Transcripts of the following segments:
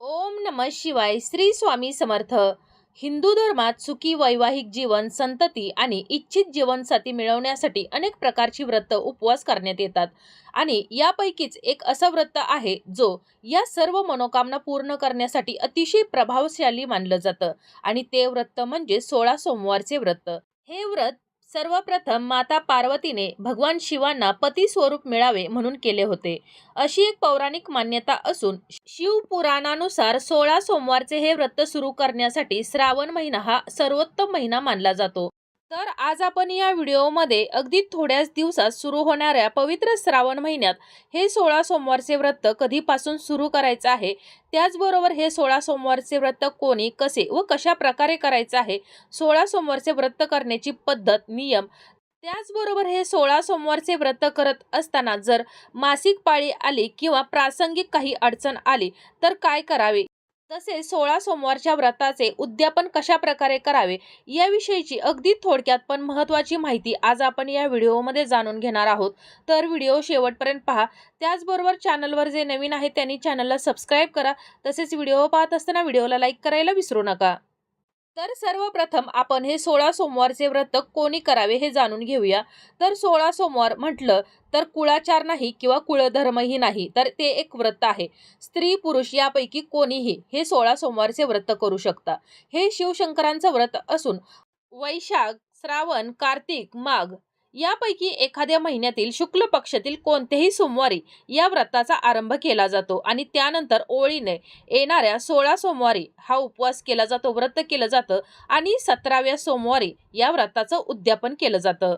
ओम नम शिवाय श्री स्वामी समर्थ. हिंदू धर्मात सुखी वैवाहिक जीवन संतती आणि इच्छित जीवनसाथी मिळवण्यासाठी अनेक प्रकारची व्रत उपवास करण्यात येतात. आणि यापैकीच एक असं व्रत आहे जो या सर्व मनोकामना पूर्ण करण्यासाठी अतिशय प्रभावशाली मानलं जातं. आणि ते व्रत म्हणजे सोळा सोमवारचे व्रत. हे व्रत सर्वप्रथम माता पार्वतीने भगवान शिवांना पती स्वरूप मिळावे म्हणून केले होते. अशी एक पौराणिक मान्यता असून शिवपुराणानुसार सोळा सोमवारचे हे व्रत सुरू करण्यासाठी श्रावण महिना हा सर्वोत्तम महिना मानला जातो. तर आज आपण या व्हिडिओमध्ये अगदी थोड्याच दिवसात सुरू होणाऱ्या पवित्र श्रावण महिन्यात हे सोळा सोमवारचे व्रत कधीपासून सुरू करायचं आहे? त्याचबरोबर हे सोळा सोमवारचे व्रत कोणी कसे व कशा प्रकारे करायचं आहे? सोळा सोमवारचे व्रत करण्याची पद्धत नियम त्याचबरोबर हे सोळा सोमवारचे व्रत करत असताना जर मासिक पाळी आली किंवा प्रासंगिक काही अडचण आली तर काय करावे? तसेच सोळा सोमवारच्या व्रताचे उद्यापन कशा प्रकारे करावे याविषयीची अगदी थोडक्यात पण महत्त्वाची माहिती आज आपण या व्हिडिओमध्ये जाणून घेणार आहोत. तर व्हिडिओ शेवटपर्यंत पहा. त्याचबरोबर चॅनलवर जे नवीन आहे त्यांनी चॅनलला सबस्क्राईब करा. तसेच व्हिडिओ पाहत असताना व्हिडिओला लाईक करायला विसरू नका. तर सर्वप्रथम आपण हे सोळा सोमवारचे व्रत कोणी करावे हे जाणून घेऊया. तर सोळा सोमवार म्हटलं तर कुळाचार नाही किंवा कुळधर्मही नाही तर ते एक व्रत आहे. स्त्री पुरुष यापैकी कोणीही हे सोळा सोमवारचे व्रत करू शकता. हे शिवशंकरांचं व्रत असून वैशाख श्रावण कार्तिक माघ यापैकी एखाद्या महिन्यातील शुक्ल पक्षातील कोणत्याही सोमवारी या व्रताचा आरंभ केला जातो आणि त्यानंतर ओळीने येणाऱ्या सोळा सोमवारी हा उपवास केला जातो व्रत केलं जातं आणि सतराव्या सोमवारी या व्रताचं उद्यापन केलं जातं.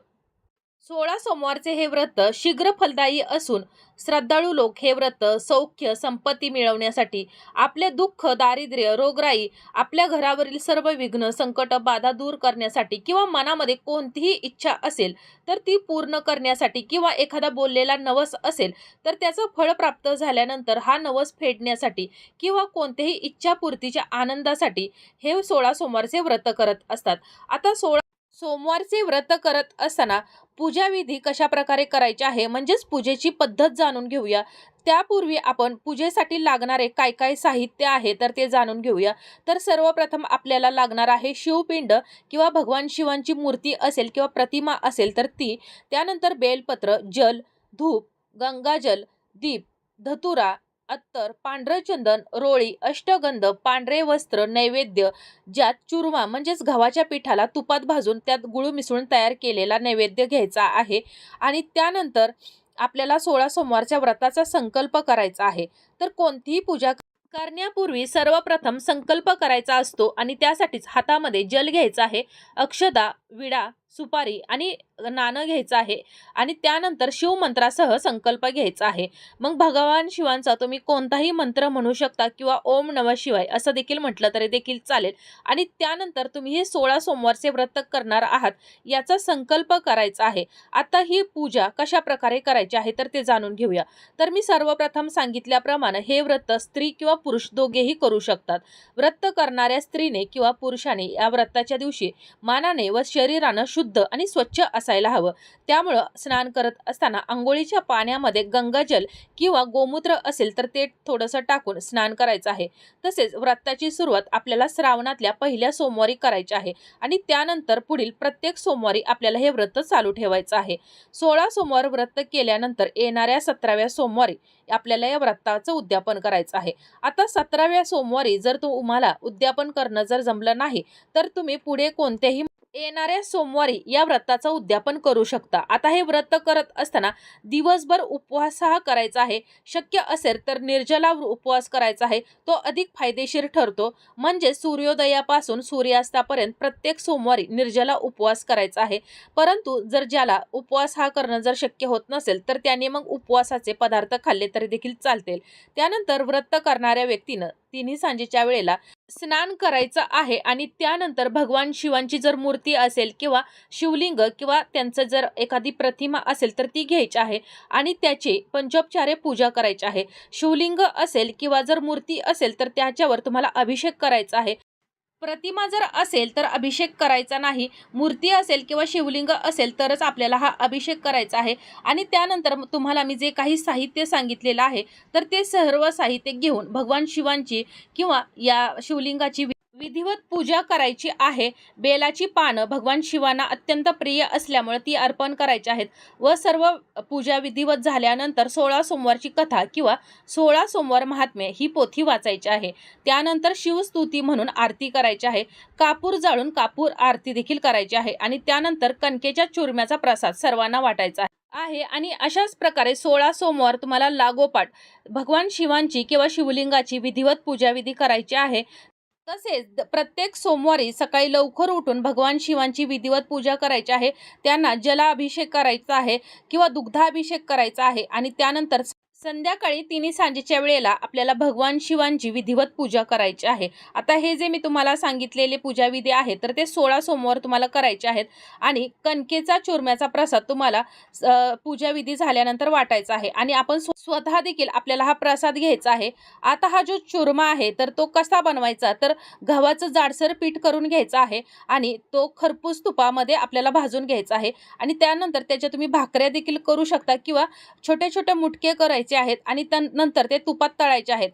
सोळा सोमवारचे हे व्रत शीघ्र फलदायी असून श्रद्धाळू लोक हे व्रत सौख्य संपत्ती मिळवण्यासाठी आपले दुःख दारिद्र्य रोगराई आपल्या घरावरील सर्व विघ्न संकट बाधा दूर करण्यासाठी किंवा मनामध्ये कोणतीही इच्छा असेल तर ती पूर्ण करण्यासाठी किंवा एखादा बोललेला नवस असेल तर त्याचं फळ प्राप्त झाल्यानंतर हा नवस फेडण्यासाठी किंवा कोणत्याही इच्छापूर्तीच्या आनंदासाठी हे सोळा सोमवारचे व्रत करत असतात. आता सोळा सोमवारचे व्रत करत असताना पूजाविधी कशा प्रकारे करायचे आहे? म्हणजेच पूजेची पद्धत जाणून घेऊया. त्यापूर्वी आपण पूजेसाठी लागणारे काय काय साहित्य आहे तर ते जाणून घेऊया. तर सर्वप्रथम आपल्याला लागणार आहे शिवपिंड किंवा भगवान शिवांची मूर्ती असेल किंवा प्रतिमा असेल तर ती. त्यानंतर बेलपत्र जल धूप गंगाजल दीप धतुरा अत्तर पांढरं चंदन रोळी अष्टगंध पांढरे वस्त्र नैवेद्य ज्यात चुरमा म्हणजेच गव्हाच्या पिठाला तुपात भाजून त्यात गुळ मिसळून तयार केलेला नैवेद्य घ्यायचा आहे आणि त्यानंतर आपल्याला सोळा सोमवारच्या व्रताचा संकल्प करायचा आहे. तर कोणतीही पूजा करण्यापूर्वी सर्वप्रथम संकल्प करायचा असतो आणि त्यासाठीच हातामध्ये जल घ्यायचा आहे. अक्षदा विडा सुपारी आणि नाणं घ्यायचं आहे. आणि त्यानंतर शिवमंत्रासह संकल्प घ्यायचा आहे. मग भगवान शिवांचा तुम्ही कोणताही मंत्र म्हणू शकता किंवा ओम नम शिवाय असं देखील म्हटलं तरी देखील चालेल. आणि त्यानंतर तुम्ही हे सोळा सोमवारचे व्रत करणार आहात याचा संकल्प करायचा आहे. आता ही पूजा कशा प्रकारे करायची आहे तर ते जाणून घेऊया. तर मी सर्वप्रथम सांगितल्याप्रमाणे हे व्रत स्त्री किंवा पुरुष दोघेही करू शकतात. व्रत करणाऱ्या स्त्रीने किंवा पुरुषाने या व्रताच्या दिवशी मानाने व शरीरानं शुद्ध आणि स्वच्छ असायला हवं. त्यामुळं स्नान करत असताना आंघोळीच्या पाण्यामध्ये गंगाजल किंवा गोमूत्र असेल तर ते थोडंसं टाकून स्नान करायचं आहे. तसेच व्रताची सुरुवात आपल्याला श्रावणातल्या पहिल्या सोमवारी करायची आहे आणि त्यानंतर पुढील प्रत्येक सोमवारी आपल्याला हे व्रत चालू ठेवायचं आहे. सोळा सोमवार व्रत केल्यानंतर येणाऱ्या सतराव्या सोमवारी आपल्याला या व्रताचं उद्यापन करायचं आहे. आता सतराव्या सोमवारी जर तुम्हाला उद्यापन करणं जर जमलं नाही तर तुम्ही पुढे कोणत्याही येणाऱ्या सोमवारी या व्रताचं उद्यापन करू शकता. आता हे व्रत करत असताना दिवसभर उपवास हा करायचा आहे. शक्य असेल तर निर्जला उपवास करायचा आहे. तो अधिक फायदेशीर ठरतो. म्हणजे सूर्योदयापासून सूर्यास्तापर्यंत प्रत्येक सोमवारी निर्जला उपवास करायचा आहे. परंतु जर ज्याला उपवास हा करणं जर शक्य होत नसेल तर त्याने मग उपवासाचे पदार्थ खाल्ले तरी देखील चालतील. त्यानंतर व्रत करणाऱ्या व्यक्तीनं तिन्ही सांजेच्या वेळेला स्नान करायचं आहे आणि त्यानंतर भगवान शिवांची जर मूर्ती असेल किंवा शिवलिंग किंवा त्यांचं जर एखादी प्रतिमा असेल तर ती घ्यायची आहे आणि त्याची पंचोपचारे पूजा करायची आहे. शिवलिंग असेल किंवा जर मूर्ती असेल तर त्याच्यावर तुम्हाला अभिषेक करायचा आहे. प्रतिमा जर असेल तर अभिषेक करायचा नाही मूर्ती असेल किंवा शिवलिंग असेल तरच आपल्याला हा अभिषेक करायचा आहे. आणि त्यानंतर तुम्हाला मी जे काही साहित्य सांगितलेलं आहे तर ते सर्व साहित्य घेऊन भगवान शिवांची किंवा या शिवलिंगाची विधिवत पूजा करायची आहे. बेलाची पानं भगवान शिवांना अत्यंत प्रिय असल्यामुळे ती अर्पण करायची आहेत. व सर्व पूजा विधिवत झाल्यानंतर सोळा सोमवारची कथा किंवा सोळा सोमवार महात्म्य ही पोथी वाचायची आहे. त्यानंतर शिवस्तुती म्हणून आरती करायची आहे. कापूर जाळून कापूर आरती देखील करायची आहे आणि त्यानंतर कणकेच्या चुरम्याचा प्रसाद सर्वांना वाटायचा आहे. आहे आणि अशाच प्रकारे सोळा सोमवार तुम्हाला लागोपाठ भगवान शिवांची किंवा शिवलिंगाची विधिवत पूजाविधी करायची आहे. तसेच प्रत्येक सोमवारी सकाळी लवकर उठून भगवान शिवांची विधिवत पूजा करायची आहे. त्यांना जलाभिषेक करायचा आहे किंवा दुग्धाभिषेक करायचा आहे आणि त्यानंतर संध्याकाळी तिन्ही सांजेच्या वेळेला आपल्याला भगवान शिवांची विधिवत पूजा करायची आहे. आता हे जे मी तुम्हाला सांगितलेले पूजाविधी आहे तर ते सोळा सोमवार तुम्हाला करायचे आहेत आणि कणकेचा चुरम्याचा प्रसाद तुम्हाला पूजाविधी झाल्यानंतर वाटायचा आहे. आणि आपण स्वतः देखील आपल्याला हा प्रसाद घ्यायचा आहे. आता हा जो चुरमा आहे तर तो कसा बनवायचा? तर गव्हाचं जाडसर पीठ करून घ्यायचं आहे आणि तो खरपूस तुपामध्ये आपल्याला भाजून घ्यायचा आहे. आणि त्यानंतर त्याच्या तुम्ही भाकऱ्या देखील करू शकता किंवा छोटे छोटे मुटके करायचे आहेत आणि त नंतर ते तुपात तळायचे आहेत.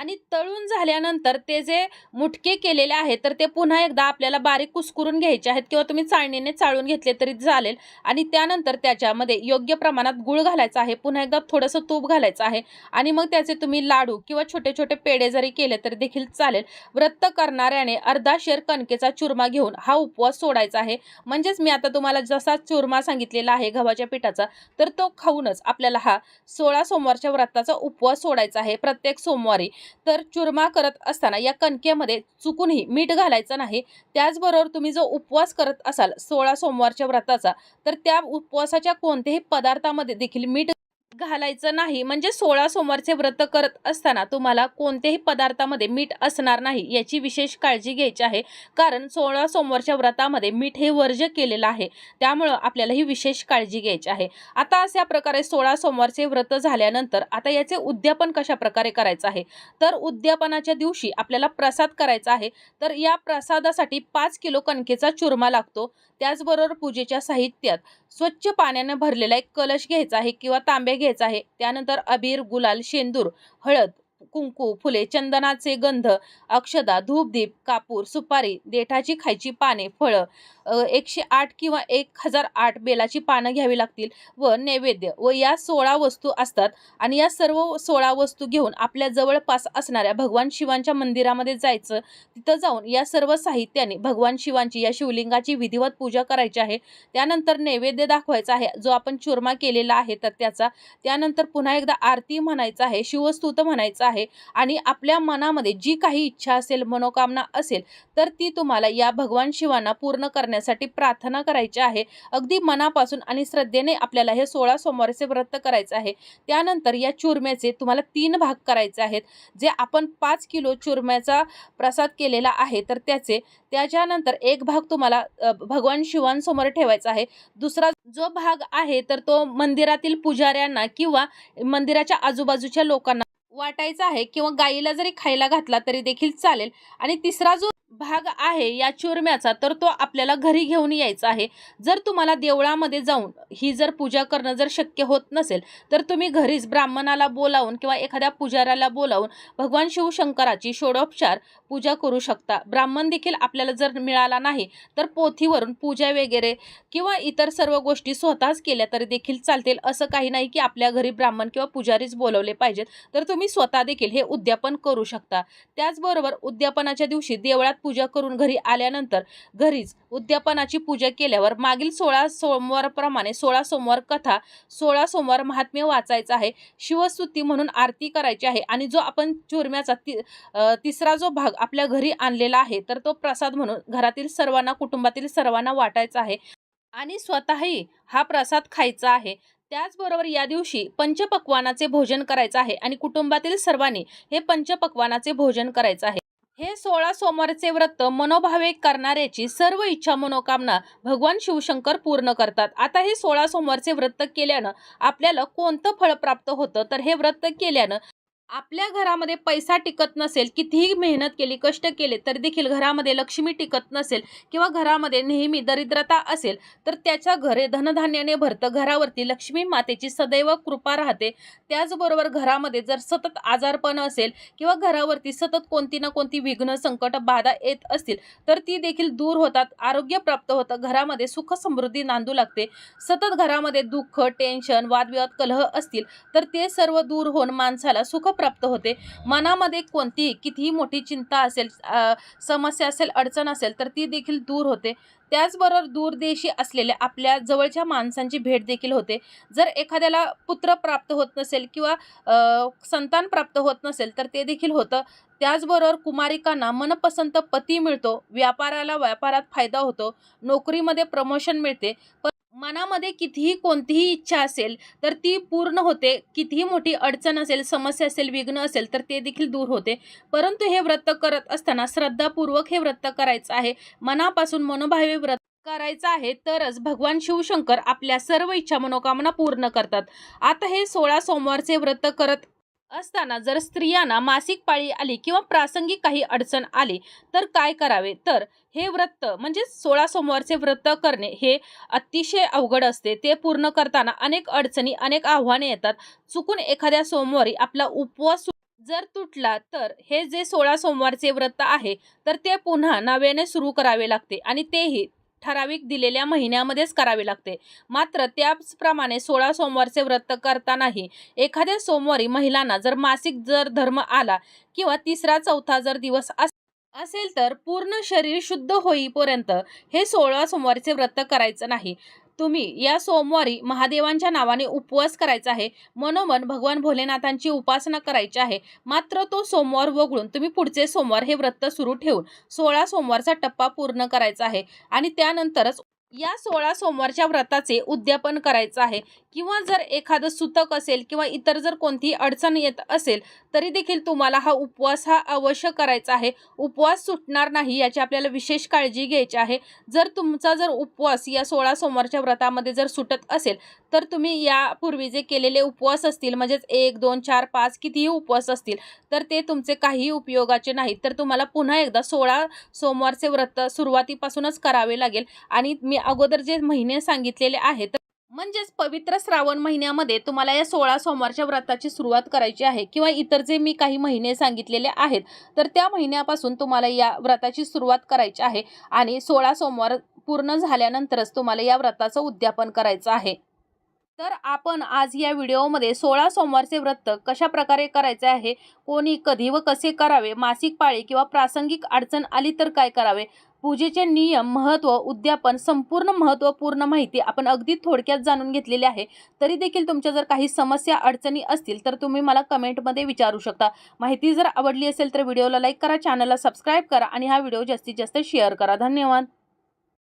आणि तळून झाल्यानंतर ते जे मुटके केलेले आहेत तर ते पुन्हा एकदा आपल्याला बारीक कुस्करून घ्यायचे आहेत किंवा तुम्ही चाळणीने चाळून घेतले तरी चालेल. आणि त्यानंतर त्याच्यामध्ये योग्य प्रमाणात गुळ घालायचा आहे पुन्हा एकदा थोडंसं तूप घालायचं आहे आणि मग त्याचे तुम्ही लाडू किंवा छोटे छोटे पेढे जरी केले तरी देखील चालेल. व्रत करणाऱ्याने अर्धा शेर कणकेचा चुरमा घेऊन हा उपवास सोडायचा आहे. म्हणजेच मी आता तुम्हाला जसा चुरमा सांगितलेला आहे गव्हाच्या पिठाचा तर तो खाऊनच आपल्याला हा सोळा सोमवारच्या व्रताचा उपवास सोडायचा आहे प्रत्येक सोमवारी. तर चुरमा करत असताना या कणकेमध्ये चुकूनही मीठ घालायचं नाही. त्याचबरोबर तुम्ही जो उपवास करत असाल सोळा सोमवारच्या व्रताचा तर त्या उपवासाच्या कोणत्याही पदार्थामध्ये देखील मीठ घालायचं नाही. म्हणजे सोळा सोमवारचे व्रत करत असताना तुम्हाला कोणत्याही पदार्थामध्ये मीठ असणार नाही याची विशेष काळजी घ्यायची आहे. कारण सोळा सोमवारच्या व्रतामध्ये मीठ हे वर्ज्य केलेलं आहे. त्यामुळं आपल्याला ही विशेष काळजी घ्यायची आहे. आता अशा प्रकारे सोळा सोमवारचे व्रत झाल्यानंतर आता याचे उद्यापन कशा प्रकारे करायचं आहे? तर उद्यापनाच्या दिवशी आपल्याला प्रसाद करायचा आहे. तर या प्रसादासाठी पाच किलो कणकेचा चुरमा लागतो. त्याचबरोबर पूजेच्या साहित्यात स्वच्छ पाण्यानं भरलेला एक कलश घ्यायचा आहे किंवा तांबे घ्यायचा आहे. त्यानंतर अबीर गुलाल शेंदूर हळद कुंकू फुले चंदनाचे गंध अक्षदा धूपदीप कापूर सुपारी देठाची खायची पाने फळं एकशे आठ किंवा एक हजार आठ बेलाची पानं घ्यावी लागतील व नैवेद्य व या सोळा वस्तू असतात. आणि या सर्व सोळा वस्तू घेऊन आपल्या जवळपास असणाऱ्या भगवान शिवांच्या मंदिरामध्ये जायचं. तिथं जाऊन या सर्व साहित्याने भगवान शिवांची या शिवलिंगाची विधिवत पूजा करायची आहे. त्यानंतर नैवेद्य दाखवायचा आहे. जो आपण चुरमा केलेला आहे तर त्याचा. त्यानंतर पुन्हा एकदा आरती म्हणायचं आहे. शिवस्तुत म्हणायचं आहे. आणि आपल्या मनामध्ये जी काही इच्छा असेल मनोकामना असेल तर ती तुम्हाला या भगवान शिवांना पूर्ण करण्यासाठी प्रार्थना करायची आहे. अगदी मनापासून आणि श्रद्धेने आपल्याला हे सोळा सोमवारचे व्रत करायचं आहे. त्यानंतर या चुरम्याचे तुम्हाला तीन भाग करायचे आहेत. जे आपण पाच किलो चुरम्याचा प्रसाद केलेला आहे तर त्याचे त्याच्यानंतर एक भाग तुम्हाला भगवान शिवांसमोर ठेवायचा आहे. दुसरा जो भाग आहे तर तो मंदिरातील पुजाऱ्यांना किंवा मंदिराच्या आजूबाजूच्या लोकांना वाटायचा आहे किंवा गाईला जरी खायला घातला तरी देखील चालेल. आणि तिसरा जो भाग आहे या चुरम्याचा तर तो आपल्याला घरी घेऊन यायचा आहे. जर तुम्हाला देवळामध्ये जाऊन ही जर पूजा करणं जर शक्य होत नसेल तर तुम्ही घरीच ब्राह्मणाला बोलावून किंवा एखाद्या पुजाऱ्याला बोलावून भगवान शिवशंकराची षोडोपचार पूजा करू शकता. ब्राह्मण देखील आपल्याला जर मिळाला नाही तर पोथीवरून पूजा वगैरे किंवा इतर सर्व गोष्टी स्वतःच केल्या तरी देखील चालतील. असं काही नाही की आपल्या घरी ब्राह्मण किंवा पुजारीच बोलवले पाहिजेत. तर तुम्ही तुम्ही स्वतः देखील हे उद्यापन करू शकता. त्याचबरोबर उद्यापनाच्या दिवशी देवळात पूजा करून घरी आल्यानंतर घरीच उद्यापनाची पूजा केल्यावर मागील सोळा सोमवारप्रमाणे सोळा सोमवार कथा सोळा सोमवार महात्म्य वाचायचं आहे. शिवस्तुती म्हणून आरती करायची आहे आणि जो आपण चुरम्याचा ति तिसरा जो भाग आपल्या घरी आणलेला आहे तर तो प्रसाद म्हणून घरातील सर्वांना कुटुंबातील सर्वांना वाटायचा आहे. आणि स्वतःही हा प्रसाद खायचा आहे. त्याचबरोबर या दिवशी पंचपक्वानाचे भोजन करायचं आहे आणि कुटुंबातील सर्वांनी हे पंचपक्वानाचे भोजन करायचं आहे. हे सोळा सोमवारचे व्रत मनोभावे करणाऱ्याची सर्व इच्छा मनोकामना भगवान शिवशंकर पूर्ण करतात. आता हे सोळा सोमवारचे व्रत केल्यानं आपल्याला कोणतं फळ प्राप्त होतं? तर हे व्रत केल्यानं आपल्या घरामध्ये पैसा टिकत नसेल कितीही मेहनत केली कष्ट केले तरी देखील घरामध्ये लक्ष्मी टिकत नसेल किंवा घरामध्ये नेहमी दरिद्रता असेल तर त्याच्या घरे धनधान्याने भरतं. घरावरती लक्ष्मी मातेची सदैव कृपा राहते. त्याचबरोबर घरामध्ये जर सतत आजारपण असेल किंवा घरावरती सतत कोणती ना कोणती विघ्न संकट बाधा येत असतील तर ती देखील दूर होतात आरोग्य प्राप्त होतं. घरामध्ये सुख समृद्धी नांदू लागते. सतत घरामध्ये दुःख टेन्शन वादविवाद कलह असतील तर ते सर्व दूर होऊन माणसाला सुख प्राप्त होते. मनामध्ये कोणतीही कितीही मोठी चिंता असेल समस्या असेल अडचण असेल तर ती देखील दूर होते. त्याचबरोबर दूरदेशी असलेल्या आपल्या जवळच्या माणसांची भेट देखील होते. जर एखाद्याला पुत्र प्राप्त होत नसेल किंवा संतान प्राप्त होत नसेल तर ते देखील होतं. त्याचबरोबर कुमारिकांना मनपसंत पती मिळतो. व्यापाराला व्यापारात फायदा होतो. नोकरीमध्ये प्रमोशन मिळते. मनामध्ये कितीही कोणतीही इच्छा असेल तर ती पूर्ण होते. कितीही मोठी अडचण असेल समस्या असेल विघ्न असेल तर ते देखील दूर होते. परंतु हे व्रत करत असताना श्रद्धापूर्वक हे व्रत करायचं आहे. मनापासून मनोभावे व्रत करायचं आहे तरच भगवान शिवशंकर आपल्या सर्व इच्छा मनोकामना पूर्ण करतात. आता हे सोळा सोमवारचे व्रत करत असताना जर स्त्रियांना मासिक पाळी आली किंवा प्रासंगिक काही अडचण आली तर काय करावे? तर हे व्रत म्हणजे सोळा सोमवारचे व्रत करणे हे अतिशय अवघड असते. ते पूर्ण करताना अनेक अडचणी अनेक आव्हाने येतात. चुकून एखाद्या सोमवारी आपला उपवास जर तुटला तर हे जे सोळा सोमवारचे व्रत आहे तर ते पुन्हा नव्याने सुरू करावे लागते आणि तेही ठराविक दिलेल्या महिन्यामध्येच करावे लागते. मात्र त्याचप्रमाणे सोळा सोमवारचे व्रत करतानाही एखाद्या सोमवारी महिलांना जर मासिक जर धर्म आला किंवा तिसरा चौथा जर दिवस अस असेल तर पूर्ण शरीर शुद्ध होईपर्यंत हे सोळा सोमवारचे व्रत करायचं नाही. तुम्ही या सोमवारी महादेवांच्या नावाने उपवास करायचा आहे. मनोमन भगवान भोलेनाथांची उपासना करायची आहे. मात्र तो सोमवार वगळून तुम्ही पुढचे सोमवार हे व्रत सुरू ठेवून सोळा सोमवारचा टप्पा पूर्ण करायचा आहे. आणि त्यानंतरच या सोळा सोमवारच्या व्रताचे उद्यापन करायचं आहे. किंवा जर एखादं सुतक असेल किंवा इतर जर कोणतीही अडचण येत असेल तरी देखील तुम्हाला हा उपवास हा अवश्य करायचा आहे. उपवास सुटणार नाही याची आपल्याला विशेष काळजी घ्यायची आहे. जर तुमचा जर उपवास या सोळा सोमवारच्या व्रतामध्ये जर सुटत असेल तर तुम्ही यापूर्वी जे केलेले उपवास असतील म्हणजेच एक दोन चार पाच कितीही उपवास असतील तर ते तुमचे काहीही उपयोगाचे नाहीत. तर तुम्हाला पुन्हा एकदा सोळा सोमवारचे व्रत सुरुवातीपासूनच करावे लागेल. आणि मी अगोदर जे महिने सांगितलेले आहेत म्हणजेच पवित्र श्रावण महिन्यामध्ये तुम्हाला या सोळा सोमवारच्या व्रताची सुरुवात करायची आहे किंवा इतर जे मी काही महिने सांगितलेले आहेत तर त्या महिन्यापासून तुम्हाला या व्रताची सुरुवात करायची आहे आणि सोळा सोमवार पूर्ण झाल्यानंतरच तुम्हाला या व्रताचं उद्यापन करायचं आहे. तर आपण आज या व्हिडिओमध्ये सोळा सोमवारचे व्रत कशा प्रकारे करायचे आहे कोणी कधी व कसे करावे मासिक पाळी किंवा प्रासंगिक अडचण आली तर काय करावे पूजेचे नियम महत्त्व उद्यापन संपूर्ण महत्त्वपूर्ण माहिती आपण अगदी थोडक्यात जाणून घेतलेली आहे. तरी देखील तुमच्या जर काही समस्या अडचणी असतील तर तुम्ही मला कमेंटमध्ये विचारू शकता. माहिती जर आवडली असेल तर व्हिडिओला लाईक करा चॅनलला सबस्क्राईब करा आणि हा व्हिडिओ जास्तीत जास्त शेअर करा. धन्यवाद.